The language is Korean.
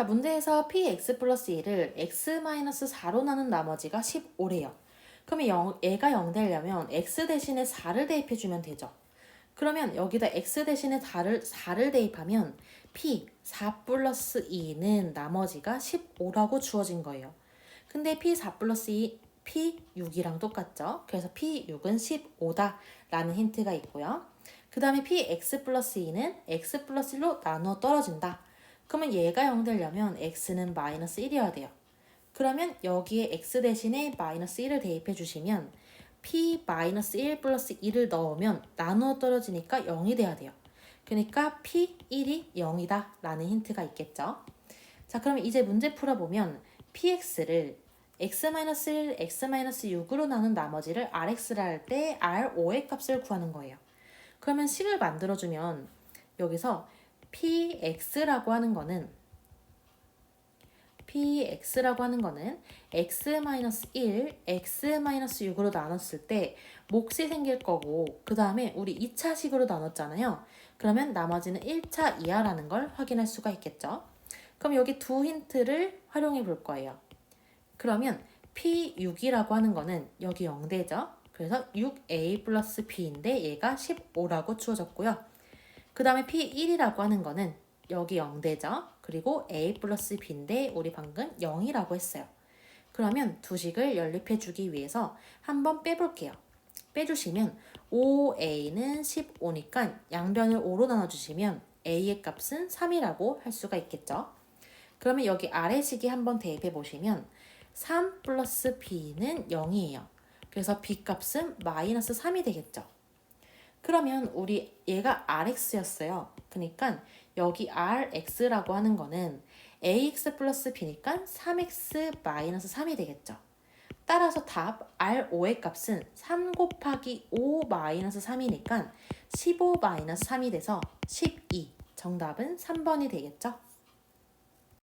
자, 문제에서 px 플러스 1을 x 마이너스 4로 나눈 나머지가 15래요. 그러면 영, 얘가 0 되려면 x 대신에 4를 대입해주면 되죠. 그러면 여기다 x 대신에 4를, 4를 대입하면 p 4 플러스 2는 나머지가 15라고 주어진 거예요. 근데 p 4 플러스 2, p 6이랑 똑같죠. 그래서 p 6은 15다 라는 힌트가 있고요. 그 다음에 p x 플러스 2는 x 플러스 1로 나누어 떨어진다. 그러면 얘가 0 되려면 x는 마이너스 1이어야 돼요. 그러면 여기에 x 대신에 마이너스 1을 대입해 주시면 p 마이너스 1 플러스 2를 넣으면 나누어 떨어지니까 0이 돼야 돼요. 그러니까 p 1이 0이다 라는 힌트가 있겠죠. 자 그럼 이제 문제 풀어보면 px를 x-1, x-6으로 나눈 나머지를 rx라 할 때 r5의 값을 구하는 거예요. 그러면 식을 만들어주면 여기서 px라고 하는 거는 px라고 하는 거는 x-1, x-6으로 나눴을 때 몫이 생길 거고 그 다음에 우리 2차식으로 나눴잖아요. 그러면 나머지는 1차 이하라는 걸 확인할 수가 있겠죠. 그럼 여기 두 힌트를 활용해 볼 거예요. 그러면 P6이라고 하는 거는 여기 0대죠. 그래서 6A 플러스 B인데 얘가 15라고 주어졌고요. 그 다음에 P1이라고 하는 거는 여기 0대죠. 그리고 A 플러스 B인데 우리 방금 0이라고 했어요. 그러면 두 식을 연립해 주기 위해서 한번 빼볼게요. 빼주시면 5A는 15니까 양변을 5로 나눠주시면 A의 값은 3이라고 할 수가 있겠죠. 그러면 여기 아래 식이 한번 대입해 보시면 3 플러스 b는 0이에요. 그래서 b 값은 마이너스 3이 되겠죠. 그러면 우리 얘가 rx였어요. 그러니까 여기 rx라고 하는 거는 ax 플러스 b니까 3x 마이너스 3이 되겠죠. 따라서 답 R5의 값은 3 곱하기 5 마이너스 3이니까 15 마이너스 3이 돼서 12. 정답은 3번이 되겠죠.